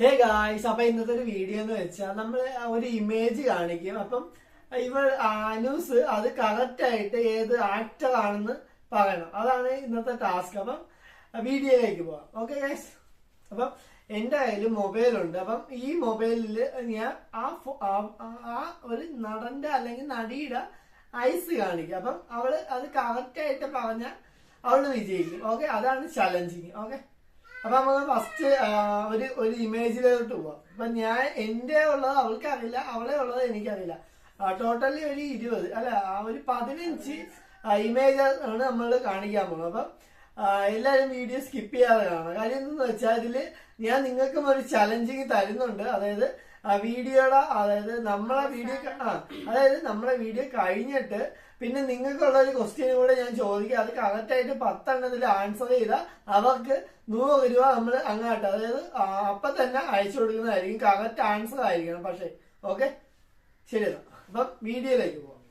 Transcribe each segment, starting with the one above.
Hey guys അപ്പൊ ഇന്നത്തെ ഒരു വീഡിയോ എന്ന് വെച്ചാൽ നമ്മൾ ഒരു ഇമേജ് കാണിക്കും. അപ്പം ഇവ ആനൂസ് അത് കറക്റ്റ് ആയിട്ട് ഏത് ആക്ടർ ആണെന്ന് പറയണം. അതാണ് ഇന്നത്തെ ടാസ്ക് അപ്പം വീഡിയോയിലേക്ക് പോവാം. ഓക്കെ ഗൈസ് അപ്പം എന്റെ കയ്യിൽ മൊബൈലുണ്ട് അപ്പം ഈ മൊബൈലിൽ ഞാൻ ആ- ആ ഒരു നടന്റെ അല്ലെങ്കിൽ നടിയുടെ ഐസ് കാണിക്കും. അപ്പം അവൾ അത് കറക്റ്റ് ആയിട്ട് പറഞ്ഞാൽ അവൾ വിജയിക്കും. ഓക്കെ അതാണ് ചലഞ്ചിങ് ഓക്കെ അപ്പൊ നമ്മൾ ഫസ്റ്റ് ഒരു ഒരു ഇമേജിലോട്ട് പോവാം. അപ്പൊ ഞാൻ എന്റെ ഉള്ളത് അവൾക്ക് അറിയില്ല അവളെ ഉള്ളത് എനിക്കറിയില്ല. ടോട്ടലി ഒരു ഇരുപത് അല്ല ഒരു പതിനഞ്ച് ഇമേജ് ആണ് നമ്മൾ കാണിക്കാൻ പോകുന്നത്. അപ്പം എല്ലാവരും വീഡിയോ സ്കിപ്പ് ചെയ്യാതെ കാണാം കാര്യം എന്തെന്ന് വെച്ചാൽ ഇതിൽ ഞാൻ നിങ്ങൾക്കും ഒരു ചലഞ്ചിങ് തരുന്നുണ്ട്. അതായത് ആ വീഡിയോയുടെ അതായത് നമ്മളെ വീഡിയോ ആ അതായത് നമ്മളെ വീഡിയോ കഴിഞ്ഞിട്ട് പിന്നെ നിങ്ങൾക്കുള്ള ഒരു ക്വസ്റ്റ്യൻ കൂടെ ഞാൻ ചോദിക്കുക അത് കറക്റ്റായിട്ട് പത്തെണ്ണത്തിൽ ആൻസർ ചെയ്താൽ അവർക്ക് നൂറ് രൂപ നമ്മൾ അങ്ങോട്ട് അതായത് അപ്പം തന്നെ അയച്ചു കൊടുക്കുന്നതായിരിക്കും. കറക്റ്റ് ആൻസർ ആയിരിക്കണം പക്ഷേ. ഓക്കെ ശരി. അപ്പം വീഡിയോയിലേക്ക് പോവാം.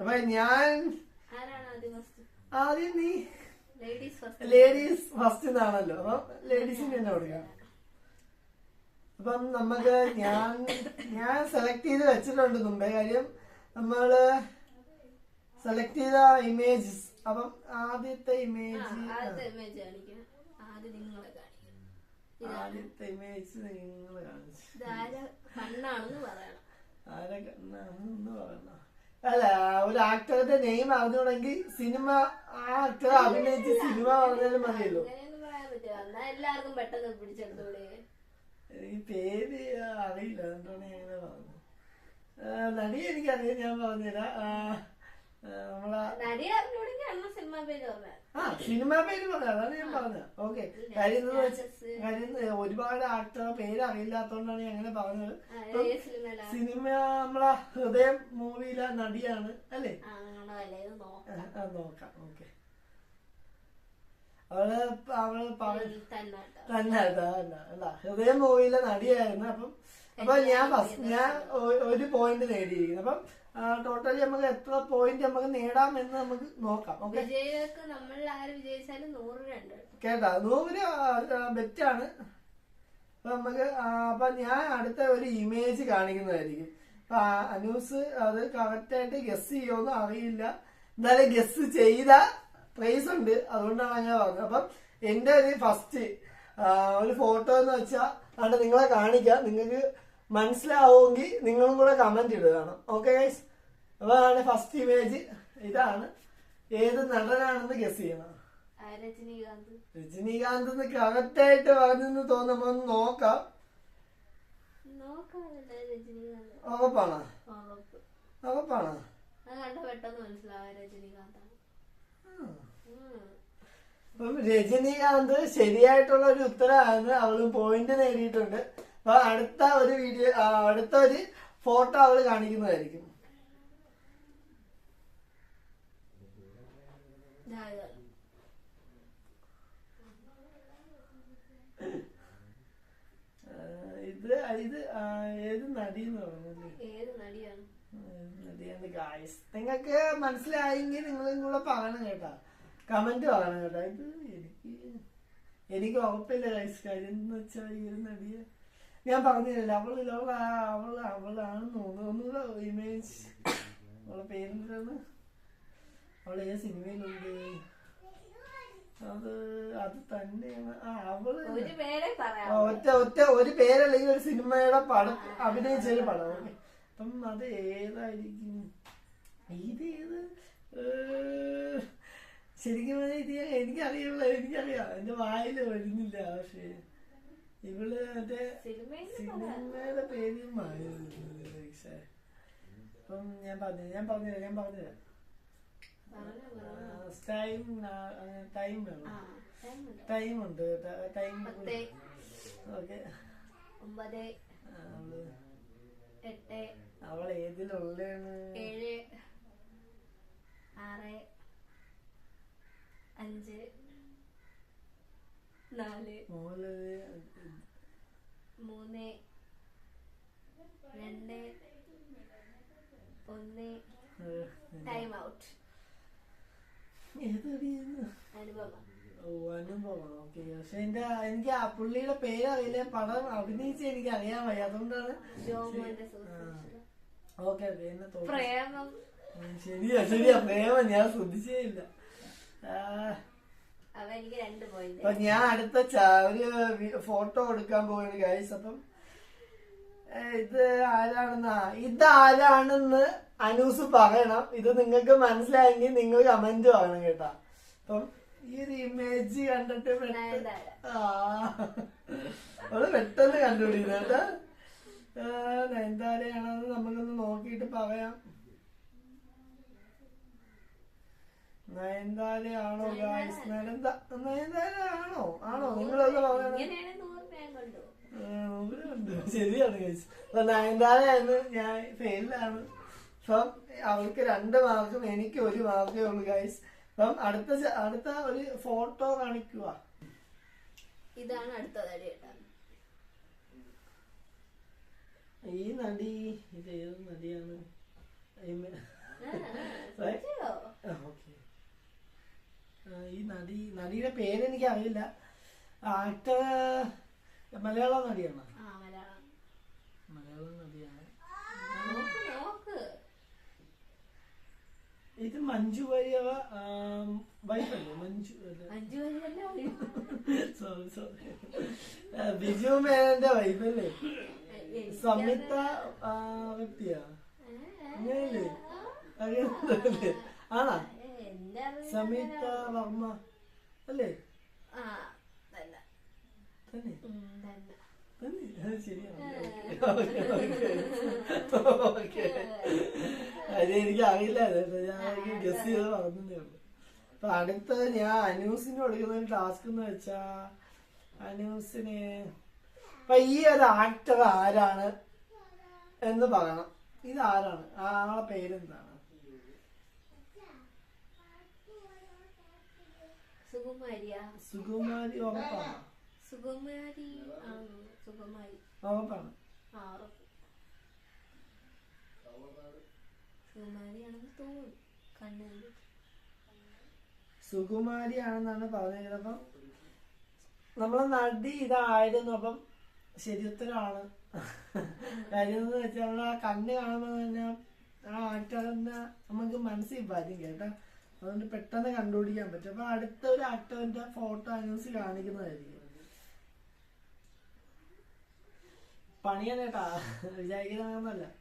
അപ്പൊ ഞാൻ ആദ്യം നീ ലേഡീസ് ഫസ്റ്റ് ലേഡീസ് ഫസ്റ്റ് എന്നാണല്ലോ. അപ്പം ലേഡീസിന് തന്നെ കൊടുക്കാം. അപ്പം നമുക്ക് ഞാൻ ഞാൻ സെലക്ട് ചെയ്ത് വെച്ചിട്ടുണ്ട് മുമ്പേ കാര്യം. നമ്മൾ സെലക്ട് ചെയ്ത ഇമേജസ് അപ്പം ആദ്യത്തെ ഇമേജ് ആദ്യത്തെ ഇമേജ് നിങ്ങൾ കാണിച്ചു. ആരെ കണ്ണാണെന്ന് പറയണ. അല്ല ഒരു ആക്ടറുടെ നെയിം അറിഞ്ഞുണ്ടെങ്കിൽ സിനിമ ആ ആക്ടർ അഭിനയിച്ച് സിനിമ പറഞ്ഞാലും മതിയല്ലോ. എല്ലാവർക്കും പെട്ടെന്ന് പിടിച്ചെടുത്തൂടെ ഈ പേര് അറിയില്ല. എന്താണ് ഞാൻ ഇങ്ങനെ പറഞ്ഞത് നടി എനിക്കറിയാം. ഞാൻ പറഞ്ഞുതരാം. ആ, സിനിമ പേര് പറഞ്ഞ. അതാണ് ഞാൻ പറഞ്ഞത്. ഓക്കെ. കാര്യം കാര്യം ഒരുപാട് ആക്ടർ പേര് അറിയില്ലാത്തോണ്ടാണ് ഞാൻ അങ്ങനെ പറഞ്ഞത്. സിനിമ നമ്മളെ ഹൃദയം മൂവിയിലെ നടിയാണ് അല്ലേ? നോക്കാം. ഓക്കെ. അവൾ അവൾ പറ തന്നെ ഹൃദയം മൂവിയിലെ നടിയായിരുന്നു. അപ്പം അപ്പൊ ഞാൻ ഫസ്റ്റ് ഞാൻ ഒരു പോയിന്റ് നേടിയിരിക്കുന്നു. അപ്പം ടോട്ടലി നമുക്ക് എത്ര പോയിന്റ് നമുക്ക് നേടാം എന്ന് നമുക്ക് നോക്കാം. ഓക്കെ വിജയികൾക്ക് നമ്മളിൽ ആര് വിജയിച്ചാലും നൂറ് രണ്ട്. കേട്ടാ? നൂറ് ബെറ്റാണ്. അപ്പൊ നമുക്ക് അപ്പൊ ഞാൻ അടുത്ത ഒരു ഇമേജ് കാണിക്കുന്നതായിരിക്കും. അപ്പൊ ന്യൂസ് അനൂസ് അത് കറക്റ്റ് ആയിട്ട് ഗസ് ചെയ്യോന്നും അറിയില്ല. എന്നാലും ഗസ് ചെയ്ത പ്രൈസ് ഉണ്ട്. അതുകൊണ്ടാണ് അങ്ങനെ പറഞ്ഞത്. അപ്പം എന്റെ ഒരു ഫസ്റ്റ് ഒരു ഫോട്ടോ എന്ന് വെച്ചാൽ അവിടെ നിങ്ങളെ കാണിക്കാം. നിങ്ങൾക്ക് മനസ്സിലാവുമെങ്കിൽ നിങ്ങളും കൂടെ കമന്റ് ഇടുകയാണ് ഓക്കെ ഗൈസ് അപ്പൊ അതാണ് ഫസ്റ്റ് ഇമേജ് ഇതാണ്. ഏത് നടനാണെന്ന് ഗസ് ചെയ്യണം. രജനീകാന്ത്. രജനീകാന്ത് എന്ന് കറക്റ്റ് ആയിട്ട് പറഞ്ഞെന്ന് തോന്നുമ്പോ ഒന്ന് നോക്കാം. ഉറപ്പാണോ? ഉറപ്പ്. ഉറപ്പാണോ? പെട്ടെന്ന് മനസ്സിലാവാം രജനീകാന്താണ്. രജനീകാന്ത് ശരിയായിട്ടുള്ള ഒരു ഉത്തരമാണ് അവൾ പോയിന്റ് നേടിയിട്ടുണ്ട്. അപ്പൊ അടുത്ത ഒരു വീഡിയോ അടുത്ത ഒരു ഫോട്ടോ അവൾ കാണിക്കുന്നതായിരിക്കും. ഇത്. ഇത് ഏത് നടിയെന്ന് പറഞ്ഞല്ലേ ഏത് നടിയാണ്? ഗായ്സ് നിങ്ങൾക്ക് മനസ്സിലായെങ്കിൽ നിങ്ങളും കൂടെ പറയണം കേട്ടാ. കമന്റ് പറയണം കേട്ടാ. ഇത് എനിക്ക് എനിക്ക് ഉറപ്പില്ല ഗൈസ് കാര്യം എന്ന് വെച്ചാൽ ഈ ഒരു നടിയെ ഞാൻ പറഞ്ഞില്ല അവൾ ലോക അവൾ അവളാണെന്ന് തോന്നുന്നു. ഒന്നുകൂടെ ഇമേജ് അവളെ പേരെന്താണ് അവൾ ഏത് സിനിമയിലുണ്ട്? അത് അത് തന്നെയാണ്. ആ അവൾ ഒറ്റ ഒറ്റ ഒരു ഈ ഒരു സിനിമയുടെ പടം അഭിനയിച്ചൊരു പടം. ഓക്കെ അപ്പം അത് ഏതായിരിക്കും? ഇത് ഏത്? ശരിക്കും പറഞ്ഞാൽ ഇത് എനിക്കറിയില്ല എനിക്കറിയാം. എന്റെ വായിൽ വരുന്നില്ല പക്ഷേ ഇവൾ മറ്റേ സിനിമയുടെ പേര് പക്ഷേ. അപ്പം ഞാൻ പറഞ്ഞു ഞാൻ പറഞ്ഞുതരാം ഞാൻ പറഞ്ഞുതരാം പറഞ്ഞോ, പറഞ്ഞോ. ടൈം ടൈം വേണം. ടൈം ഉണ്ട്. ടൈം ഓക്കെ ഒമ്പത്. എട്ട് അവൾ ഏതിലുള്ളാണ് ഏഴ് ആറ് അഞ്ച് നാല് മൂന്ന് മൂന്ന് രണ്ട് ഒന്ന് ടൈം ഔട്ട്. അനുപമ. ഓ അനുഭവം ഓക്കെ പക്ഷെ എന്റെ എനിക്ക് ആ പുള്ളിയുടെ പേര് അറിയില്ല. പടം അഭിനയിച്ച് എനിക്ക് അറിയാൻ വയ്യ. അതുകൊണ്ടാണ് ഓക്കെ ഓക്കെ എന്നെ തോന്നുന്നു ശരിയാ ശരിയാ. പ്രേമം ഞാൻ ശ്രദ്ധിച്ചേ ഇല്ല അപ്പൊ ഞാൻ അടുത്ത ഒരു ഫോട്ടോ എടുക്കാൻ പോവുകയാണ് ഗൈസ് അപ്പം ഇത് ആരാണെന്നാ? ഇത് ആരാണെന്ന് അനൂസ് പറയണം. ഇത് നിങ്ങൾക്ക് മനസ്സിലായെങ്കിൽ നിങ്ങൾ കമന്റ് പറയണം കേട്ടാ. അപ്പം ഈ ഒരു ഇമേജ് കണ്ടിട്ട് നയൻതാര. അത് പെട്ടെന്ന് കണ്ടുപിടിക്കുന്നു നയൻതാരയാണെന്ന് നമുക്കൊന്ന് നോക്കിയിട്ട് പറയാം. നയൻതാരയാണോ ഗായ്സ് നയൻതാര നയൻതാര ആണോ? ആണോ? നിങ്ങളൊന്ന് പറയണം ശരിയാണ് ഗൈസ് അപ്പൊ നയൻതാരയാണ് ഞാൻ ഫെയിലാണ് അപ്പം അവൾക്ക് രണ്ട് മാർക്കും എനിക്ക് ഒരു മാർക്കേ ഉള്ളൂ ഗൈസ് അപ്പം അടുത്ത അടുത്ത ഒരു ഫോട്ടോ കാണിക്കുക. ഇതാണ് അടുത്ത തടി ഈ നടി ഇത് ഏത് നടിയാണ്? ഈ നടി നടിയുടെ പേര് എനിക്ക് അറിയില്ല ആക്ടർ മലയാളം നടിയാണ് ആ മലയാളം മലയാളം നടിയാണ് നോക്ക് നോക്ക് ഇത് മഞ്ജു വാര്യർ വൈഫല്ലേ? മഞ്ജു സോറി സോറി ബിജു മേനന്റെ വൈഫല്ലേ? സംയുക്ത ആ, വ്യക്തിയാ? അങ്ങനെയല്ലേ? അറിയാത്തല്ലേ ആണാ? അറിവിൽ സംയുക്ത വർമ്മ അല്ലേ? ആ തന്നെ. അത് എനിക്ക് അറിയില്ല ഞാൻ ഗസ് ചെയ്ത് പറഞ്ഞതേ ഉള്ളൂ അപ്പൊ അടുത്ത ഞാൻ അനൂസിന് കൊടുക്കുന്ന ഒരു ടാസ്ക് എന്ന് വെച്ചാ അനൂസിന് അപ്പൊ ഈ ഒരു ആക്ടർ ആരാണ് എന്ന് പറയണം. ഇത് ആരാണ്? ആളെ പേരെന്താണ്? സുകുമാരി സുകുമാരി ഉറപ്പാണ് സുകുമാരി ആ സുകുമാരിയാണെന്ന് തോന്നുന്നു. ആണെന്നാണ് പറഞ്ഞത് അപ്പം നമ്മളെ നടി ഇതായിരുന്നു. അപ്പം ശരി ഉത്തരമാണ് കാര്യം എന്ന് വെച്ചാൽ നമ്മൾ ആ കണ്ണ് കാണുമ്പോൾ തന്നെ ആ ആക്ടറിനെ നമുക്ക് മനസ്സിൽ വരും കേട്ടോ. അതുകൊണ്ട് പെട്ടെന്ന് കണ്ടുപിടിക്കാൻ പറ്റും. അപ്പൊ അടുത്ത ഒരു ആക്ടറിന്റെ ഫോട്ടോ അനൗൺസ് കാണിക്കുന്നതായിരിക്കും പണിയാനേട്ടാ കേട്ടാ വിചാരിക്കുന്ന പറ്റുന്നത്.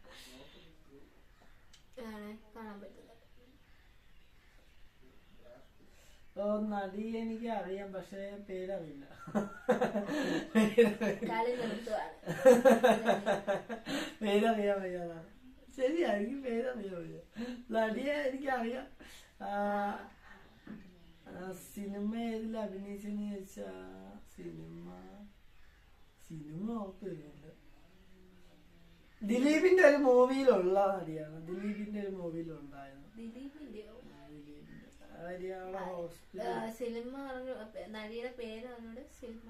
ഓ നടി എനിക്ക് അറിയാം പക്ഷെ പേരറിയില്ല. പേരറിയാൻ വയ്യാതാണ് ശരിയാ എനിക്ക് പേരറിയാൻ വയ്യ. നടിയെ എനിക്കറിയാം സിനിമ ഏതിൽ അഭിനയിച്ചെന്ന് ചോദിച്ചാ സിനിമ സിനിമ ഓർക്കുന്നില്ല ദിലീപിന്റെ ഒരു മൂവിയിലുള്ള നടിയാണ്. ദിലീപിന്റെ ഒരു മൂവിയിലുണ്ടായിരുന്നു ഹരിയാണ ഹോസ്പിറ്റൽ സിനിമ പറഞ്ഞു നടിയുടെ പേര് പറഞ്ഞോട് സിനിമ.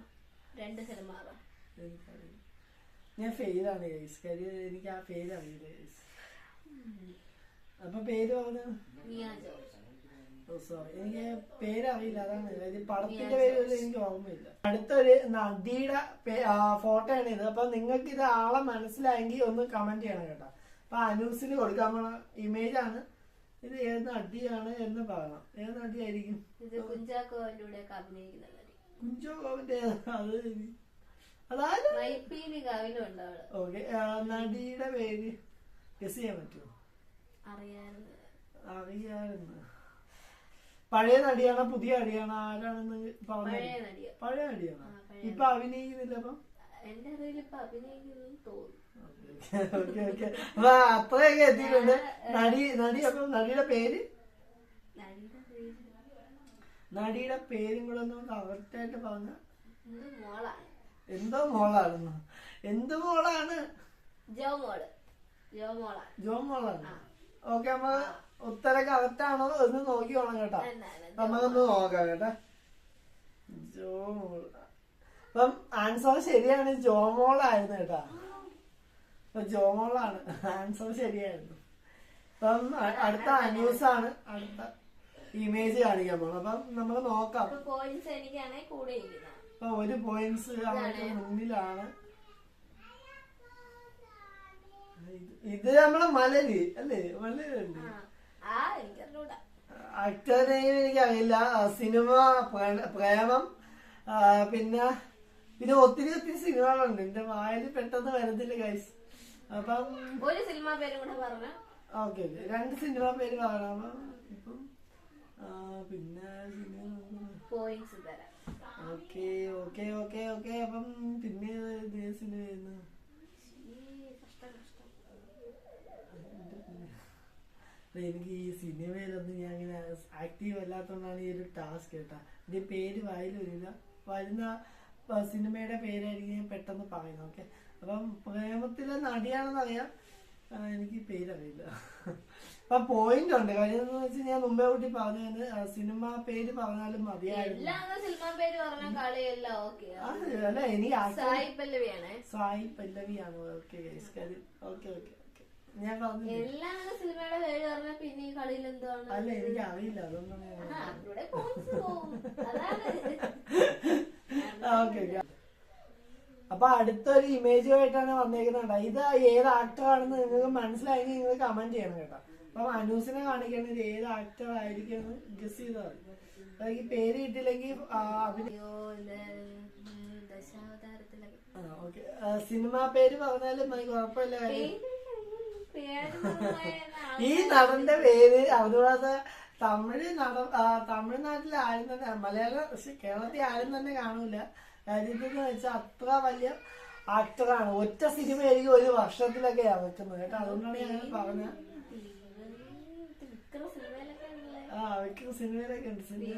രണ്ട് സിനിമ. ഞാൻ ഫെയിലാണ് ഗൈസ്. എനിക്ക് ആ പേര് അറിയില്ല ഗൈസ് അപ്പൊ പേര് പറഞ്ഞു? എനിക്ക് പേരറിയില്ല അതാണ്. കാര്യം പടത്തിന്റെ പേര് എനിക്ക് ഓർമ്മയില്ല. അടുത്തൊരു നദിയുടെ ഫോട്ടോ ആണ് ഇത്. അപ്പൊ നിങ്ങൾക്ക് ഇത് ആളെ മനസ്സിലായെങ്കിൽ ഒന്ന് കമന്റ് ചെയ്യണം കേട്ടോ. അപ്പൊ അനൂസിന് കൊടുക്കാൻ പോണ ഇമേജ് ആണ്. ഇത് ഏത് നടിയാണ് എന്ന് പറയണം. ഏത് നടിയായിരിക്കും ഇത് കുഞ്ചോ ഗോവിന്റെ അത് അതായത് ഓക്കെ നടിയുടെ പേര് ഗസ് ചെയ്യാൻ പറ്റുമോ? അറിയാറുണ്ട് അറിയാറുണ്ട് പഴയ നടിയാണോ പുതിയ നടിയാണോ? ആരാണെന്ന് പഴയ നടിയാണ്? പഴയ ഇപ്പൊ അഭിനയിക്കുന്നില്ല അപ്പം? എന്റെ അറിവിൽ ഇപ്പൊ അഭിനയിക്കുന്നു തോന്നുന്നു. ഓക്കെ ഓക്കെ അപ്പൊ അത്രയൊക്കെ എത്തിയിട്ടുണ്ട്. നടി നടി അപ്പൊ നടിയുടെ പേര്? നടിയുടെ പേര്. കൂടെ ഒന്ന് കറക്റ്റ് ആയിട്ട് പറഞ്ഞ. എന്തോ മോളാണ്. എന്തോ മോളാണെന്ന്. എന്ത് മോളാണ്? ജോ മോൾ. ജോ മോളാണ്. ജോ മോളാണ്. ഓക്കെ നമ്മ ഉത്തരം കറക്റ്റ് ആണോ എന്ന് നോക്കി വേണം കേട്ടോ. നമ്മളൊന്ന് നമുക്കൊന്ന് നോക്കാം കേട്ടോ. ജോമോൾ അപ്പം ആൻസർ ശരിയാണ് ജോമോളായിരുന്നു കേട്ടോ. അപ്പൊ ജോമോളാണ് ആൻസർ ശരിയായിരുന്നു. അപ്പം അടുത്ത അന്യൂസ് ആണ് അടുത്ത ഇമേജ് കാണിക്കാൻ പോണം. അപ്പം നമ്മൾ നോക്കാം. അപ്പൊ ഒരു പോയിന്റ്സ് അവർക്ക് മുന്നിലാണ്. ഇത് ഇത് നമ്മളെ മലര് അല്ലേ? മലരുണ്ട് എനിക്കറിയില്ല. സിനിമ പ്രേമം പിന്നെ പിന്നെ ഒത്തിരി ഒത്തിരി സിനിമകളുണ്ട്. എന്റെ വായിൽ പെട്ടെന്ന് വരുന്നില്ല ഗൈസ് അപ്പം ഒരു സിനിമ പേര് കൂടെ പറഞ്ഞ. ഓക്കെ രണ്ട് സിനിമ പേര് പറയണം ഇപ്പം പിന്നെ ഓക്കെ ഓക്കെ ഓക്കെ ഓക്കെ. അപ്പം പിന്നെ സിനിമ ആയിരുന്നു ഈ കഷ്ടം കഷ്ടം അപ്പൊ എനിക്ക് ഈ സിനിമയിലൊന്നും ഞാൻ ഇങ്ങനെ ആക്റ്റീവ് അല്ലാത്തതുകൊണ്ടാണ് ഈ ഒരു ടാസ്ക് കേട്ടാ. എന്റെ പേര് വായിൽ വരില്ല വരുന്ന സിനിമയുടെ പേരായിരിക്കും ഞാൻ പെട്ടെന്ന് പറയുന്നത് ഓക്കെ അപ്പം പ്രേമത്തിലെ നടിയാണെന്ന് അറിയാം. എനിക്ക് പേരറിയില്ല. അപ്പൊ പോയിന്റ് ഉണ്ട്. കാര്യം എന്ന് വെച്ചാൽ ഞാൻ മുമ്പേ കൂട്ടി പറഞ്ഞത് ആ, സിനിമ പേര് പറഞ്ഞാലും മതിയായിരുന്നു. പറഞ്ഞ അല്ല എനിക്ക് സായി പല്ലവിയാണേ. ഓക്കെ ഓക്കെ ഓക്കെ ഞാൻ പറഞ്ഞു എല്ലാ സിനിമയുടെ പേര് പറഞ്ഞ പിന്നെ ഈ കളിയിൽ എന്താണ് അല്ല എനിക്ക് അറിയില്ല അതൊന്നും ഓക്കെ അപ്പൊ അടുത്തൊരു ഇമേജുമായിട്ടാണ് വന്നേക്കുന്നത് ഇത് ഏത് ആക്ടർ ആണെന്ന് നിങ്ങൾക്ക് മനസ്സിലായെങ്കിൽ നിങ്ങൾ കമന്റ് ചെയ്യണം കേട്ടോ. അപ്പൊ അനൂസിനെ കാണിക്കണത് ഇത് ഏത് ആക്ടർ ആയിരിക്കും എന്ന് ഗസ് ചെയ്താൽ ഈ പേര് ആ സിനിമ പേര് പറഞ്ഞാലും കുഴപ്പമില്ല കാര്യം ഈ നടന്റെ പേര്. അവരോട് തമിഴ് നട തമിഴ്നാട്ടിൽ ആരും തന്നെ മലയാളം പക്ഷെ കേരളത്തിൽ ആരും തന്നെ കാണൂല. കാര്യത്തെന്ന് വെച്ചാൽ അത്ര വലിയ ആക്ടറാണ് ഒറ്റ സിനിമ ആയിരിക്കും ഒരു വർഷത്തിലൊക്കെ വെക്കുന്നത് കേട്ടോ. അതുകൊണ്ടാണ് ഞാൻ പറഞ്ഞ. പറഞ്ഞത് ആ അവയ്ക്ക് സിനിമയിലൊക്കെ ഉണ്ട് സിനിമ.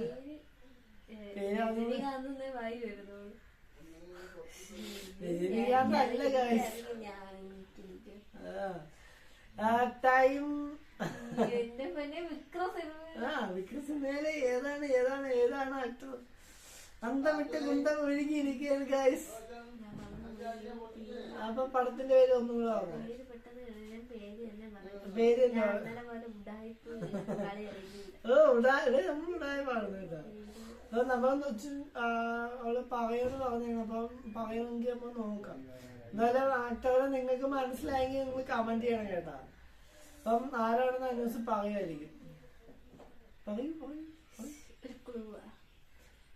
രജനീകാന്ത് അല്ല guys. വിക്രം സിനിമയിലെ ഏതാണ് ഏതാണ് ഏതാണ് ആക്ടർ അന്തം വിട്ട് കുന്തം ഒഴുകി ഇരിക്കുകയാണ് ഗൈസ് അപ്പൊ പടത്തിന്റെ പേര് ഒന്നുകൂടെ പറഞ്ഞു? പേര് ഓ ഉടായ നമ്മൾ ഉടായ പാടുന്നു കേട്ടോ. അപ്പൊ നമ്മളെന്ന് വെച്ച് അവൾ പറയുമെന്ന് പറഞ്ഞു അപ്പം പറയുമെങ്കിൽ നമ്മൾ നോക്കാം. എന്തായാലും ആക്ടറെ നിങ്ങൾക്ക് മനസ്സിലായെങ്കിൽ നിങ്ങൾ കമന്റ് ചെയ്യണം കേട്ടാ. അപ്പം ആരാണെന്ന് അന്വേഷിച്ച് പറയുമായിരിക്കും പറയൂ. ഒരു ക്ലൂ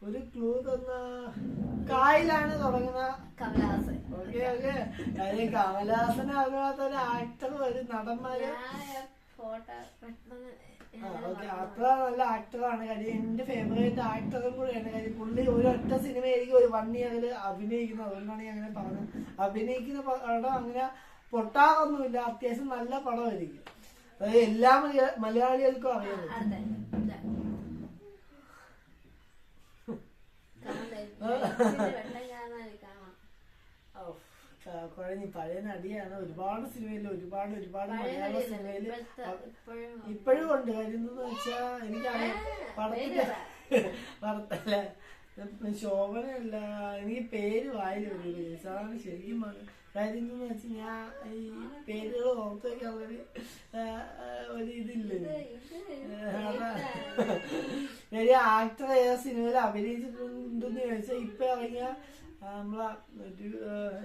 ഒരു ക്ലൂ തന്ന കായിലാണ് തുടങ്ങുന്ന കമലഹാസൻ ഓക്കെ ഓക്കെ. കാര്യം കമലഹാസൻ അതിനകത്ത് ഒരു ആക്ടർ ഒരു നടന്മാര്. അത്ര നല്ല ആക്ടറാണ്. കാര്യം എന്റെ ഫേവറേറ്റ് ആക്ടറും കൂടെയാണ്. കാര്യം പുള്ളി ഒരു ഒറ്റ സിനിമയായിരിക്കും ഒരു വൺ ഇയറിൽ അഭിനയിക്കുന്നത്. അതുകൊണ്ടാണ് ഞാൻ അങ്ങനെ പറഞ്ഞത്. അഭിനയിക്കുന്ന പടം അങ്ങനെ പൊട്ടാറൊന്നുമില്ല. അത്യാവശ്യം നല്ല പടമായിരിക്കും. അതായത് എല്ലാ മലയാ- മലയാളികൾക്കും അറിയാം. പറ്റും കുഴഞ്ഞി പഴയ നടിയാണ്. ഒരുപാട് സിനിമയിൽ ഒരുപാട് ഒരുപാട് മലയാള സിനിമയിൽ ഇപ്പോഴും ഉണ്ട്. കാര്യം എന്താന്ന് വെച്ചാ എനിക്കറിയാം. പടത്തിന്റെ പടത്തല്ല ശോഭനയല്ല എനിക്ക് പേര് വായിൽ വരില്ല അതാണ് ശരിക്കും. കാര്യം വെച്ച് വെച്ചാൽ ഞാൻ ഈ പേരുകൾ ഓർത്ത് വെക്കാനുള്ളൊരു ഒരു ഇതില്ല? വലിയ ആക്ടർ ഏതാ സിനിമയിൽ അഭിനയിച്ചിട്ടുണ്ടെന്ന് ചോദിച്ചാൽ ഇപ്പൊ ഇറങ്ങിയ നമ്മളാ ഒരു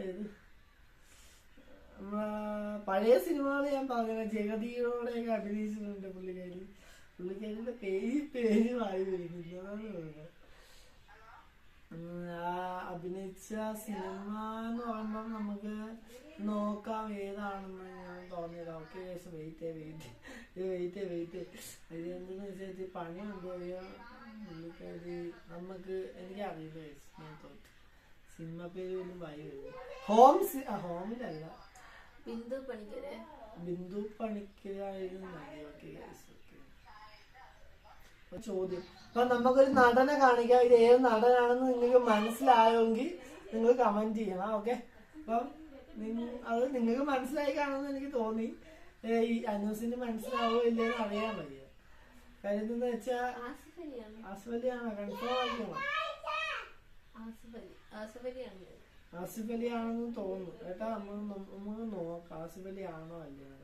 ഏത്? പഴയ സിനിമകൾ ഞാൻ പറഞ്ഞ ജഗതിയോടെയൊക്കെ അഭിനയിച്ചിട്ടുണ്ട് പുള്ളിക്കാരി. പുള്ളിക്കാരിന്റെ പേര് പേര് വായി ആ അഭിനയിച്ച സിനിമ എന്ന് പറയുമ്പോൾ നമുക്ക് നോക്കാം ഏതാണെന്ന് ഞാൻ തോന്നിയത്. Okay wait wait wait wait അത് എന്തെന്ന് വെച്ചാൽ പണി കൊണ്ടുപോയ പുള്ളിക്കാരി നമുക്ക് എനിക്ക് അറിയില്ല ഞാൻ തോറ്റു. സിനിമ പേര് പോലും വായി വരുന്നു ഹോം ഹോമിലല്ല. ബിന്ദു പണിക്കര്. ബിന്ദു പണിക്കരായിരുന്നു ചോദ്യം. അപ്പൊ നമുക്കൊരു നടനെ കാണിക്കാം. ഇത് ഏത് നടനാണെന്ന് നിങ്ങൾക്ക് മനസ്സിലായെങ്കിൽ നിങ്ങൾ കമന്റ് ചെയ്യണം. ഓക്കെ അപ്പം അത് നിങ്ങൾക്ക് മനസ്സിലായി കാണുമെന്ന് എനിക്ക് തോന്നി. ഈ അനൂസിന് മനസ്സിലാവോ ഇല്ലെന്ന് അറിയാൻ വയ്യ. കാര്യം എന്താ വെച്ചാ ആസിഫലിയാണോ കൺഫേം ആക്കിയാണോ ആസിഫ് അലി ആസിഫ് അലി ആണെന്ന് തോന്നുന്നു. കേട്ടാ നമ്മൾ നമുക്ക് നോക്കാം ആസിഫ് അലി ആണോ അല്ലയോ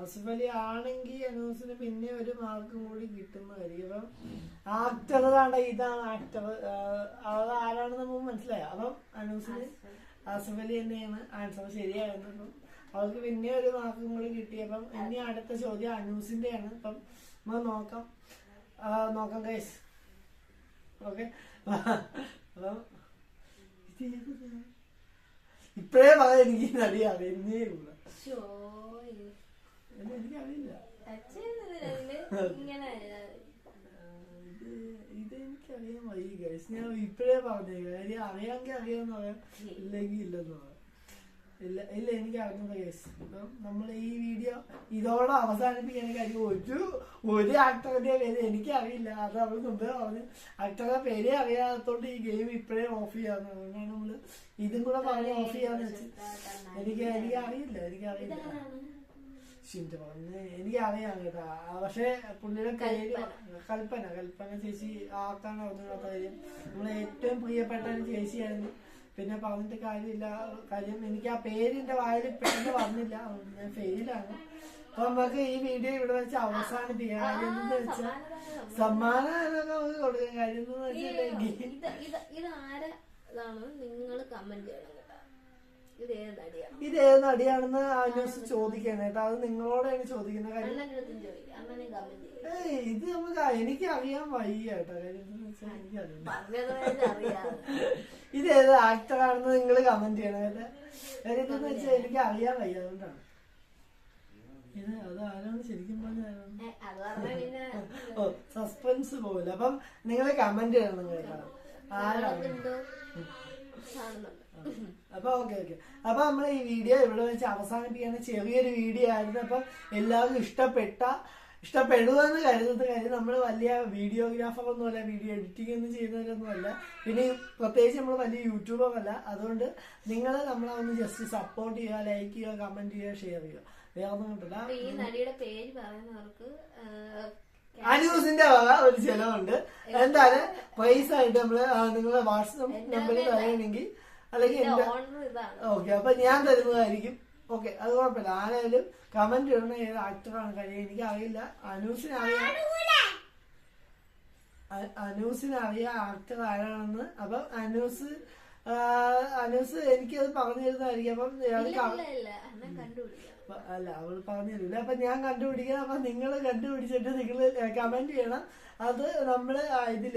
ആസിഫ് അലി ആണെങ്കിൽ അനൂസിന് പിന്നെ ഒരു മാർക്കും കൂടി കിട്ടുന്നതായിരിക്കും. അപ്പം ആക്ടർ താണ്ട ഇതാണ് ആക്ടർ അത് ആരാണെന്ന് നമുക്ക് മനസ്സിലായോ? അപ്പം അനൂസിന് ആസിഫ് അലി തന്നെയാണ് ആൻസർ ശരിയായിരുന്നു അപ്പം അവൾക്ക് പിന്നെ ഒരു മാർക്കും കൂടി കിട്ടി. അപ്പം ഇനി അടുത്ത ചോദ്യം അനൂസിന്റെയാണ്. അപ്പം നമുക്ക് നോക്കാം. നോക്കാം കൈസ് ഓക്കെ അപ്പം? ഇപ്പഴേ പറയാൻ എനിക്ക് നടി അറിയുന്നേ ഉള്ളു. അച്ഛൻ ഇങ്ങനെ ഇത് എനിക്കറിയാൻ വയ്യ ഗൈസ് ഞാൻ ഇപ്പഴേ പറഞ്ഞേ കാര്യം അറിയാമെങ്കിൽ അറിയാമെന്ന് പറയാം ഇല്ലെങ്കിൽ ഇല്ലെന്ന് പറയാം. ഇല്ല ഇല്ല എനിക്ക് അറിഞ്ഞത് കേസ് നമ്മൾ ഈ വീഡിയോ ഇതോടെ അവസാനിപ്പിക്കാൻ കാര്യം ഒരു ഒരു ആക്ടറിന്റെ പേര് എനിക്കറിയില്ല. അത് അവൾ മുമ്പേ പറഞ്ഞു ആക്ടറുടെ പേരേ അറിയാത്തോണ്ട് ഈ ഗെയിം ഇപ്പോഴേ ഓഫ് ചെയ്യാന്ന് അതുകൊണ്ടാണ് നമ്മൾ ഇതും കൂടെ പറഞ്ഞ് ഓഫ് ചെയ്യാന്ന് വെച്ച്. എനിക്ക് എനിക്ക് അറിയില്ല എനിക്ക് അറിയില്ല. ഷിൻഡ പറഞ്ഞ് എനിക്കറിയാം കേട്ടാ പക്ഷെ പുള്ളിയുടെ പേര് കൽപ്പന. കൽപ്പന ചേച്ചി അറിഞ്ഞാത്ത കാര്യം? നമ്മളെ ഏറ്റവും പ്രിയപ്പെട്ട ഒരു ചേച്ചിയായിരുന്നു. പിന്നെ പറഞ്ഞിട്ട് കാര്യമില്ല. കാര്യം എനിക്ക് ആ പേരിന്റെ വായിൽ പേര് വന്നില്ല. ഞാൻ ഫെയിലാണ്. അപ്പൊ നമുക്ക് ഈ വീഡിയോ ഇവിടെ വെച്ച് അവസാനിപ്പിക്കാം. കാര്യം എന്തെന്ന് വെച്ചാൽ നമുക്ക് കൊടുക്കാൻ. കാര്യം വെച്ചിട്ടുണ്ടെങ്കിൽ ഇത് ഇത് ഇത് നിങ്ങൾ കമന്റ് ചെയ്യണം ഇത് ഏത് നടിയാണെന്ന് ആ ന്യൂസ് ചോദിക്കണം കേട്ടോ. അത് നിങ്ങളോടാണ് ചോദിക്കുന്ന കാര്യം. ഏയ് ഇത് നമുക്ക് എനിക്ക് അറിയാൻ വയ്യ കേട്ടോ. ഇത് ഏത് ആക്ടറാണെന്ന് നിങ്ങൾ കമന്റ് ചെയ്യണം കേട്ടോ. കാര്യം എന്താന്ന് വെച്ചാൽ എനിക്ക് അറിയാൻ വയ്യ അതുകൊണ്ടാണ്. ഇത് അത് ആരാണ് ശരിക്കും പറഞ്ഞ ഓ സസ്പെൻസ് പോലെ. അപ്പം നിങ്ങൾ കമന്റ് ചെയ്യണം കേട്ടോ. ആരാണ്? അപ്പൊ ഓക്കെ ഓക്കെ. അപ്പൊ നമ്മൾ ഈ വീഡിയോ ഇവിടെ വെച്ച് അവസാനിപ്പിക്കുന്ന ചെറിയൊരു വീഡിയോ ആയിരുന്നു. അപ്പൊ എല്ലാവർക്കും ഇഷ്ടപ്പെട്ട ഇഷ്ടപ്പെടുമെന്ന് കരുതുന്ന കാര്യം നമ്മൾ വലിയ വീഡിയോഗ്രാഫർ ഒന്നുമല്ല വീഡിയോ എഡിറ്റിംഗ് ഒന്നും ചെയ്യുന്നവരൊന്നുമല്ല പിന്നെ പ്രത്യേകിച്ച് നമ്മൾ വലിയ യൂട്യൂബറല്ല അതുകൊണ്ട് നിങ്ങൾ നമ്മളെ ഒന്ന് ജസ്റ്റ് സപ്പോർട്ട് ചെയ്യുക ലൈക്ക് ചെയ്യുക കമന്റ് ചെയ്യുക ഷെയർ ചെയ്യുക. വേറെ ഒന്നും കൊണ്ടല്ല അപ്പൊ ഈ നടിയുടെ പേര് പറയുന്നവർക്ക് അനൂസിന്റെ വക ഒരു ചെലവുണ്ട്. എന്തായാലും പൈസ ആയിട്ട് നമ്മൾ നിങ്ങളുടെ വാട്സപ്പ് നമ്പറിൽ തരണമെങ്കിൽ അല്ലെങ്കിൽ ഓക്കെ അപ്പൊ ഞാൻ തരുന്നതായിരിക്കും. ഓക്കെ അത് കുഴപ്പമില്ല. ആരായാലും കമന്റ് ഇടുന്ന ഏത് ആക്ടറാണ് കഴിയുക എനിക്ക് അറിയില്ല അനൂസിന് അറിയാം. അനൂസിന് അറിയാം ആക്ടർ ആരാണെന്ന്. അപ്പൊ അനൂസ് അനൂസ് എനിക്കത് പറഞ്ഞു തരുന്നതായിരിക്കും. അപ്പം അല്ല അവൾ പറഞ്ഞു തരില്ല. അപ്പൊ ഞാൻ കണ്ടുപിടിക്കണം അപ്പൊ നിങ്ങൾ കണ്ടുപിടിച്ചിട്ട് നിങ്ങൾ കമന്റ് ചെയ്യണം. അത് നമ്മൾ ഇതിൽ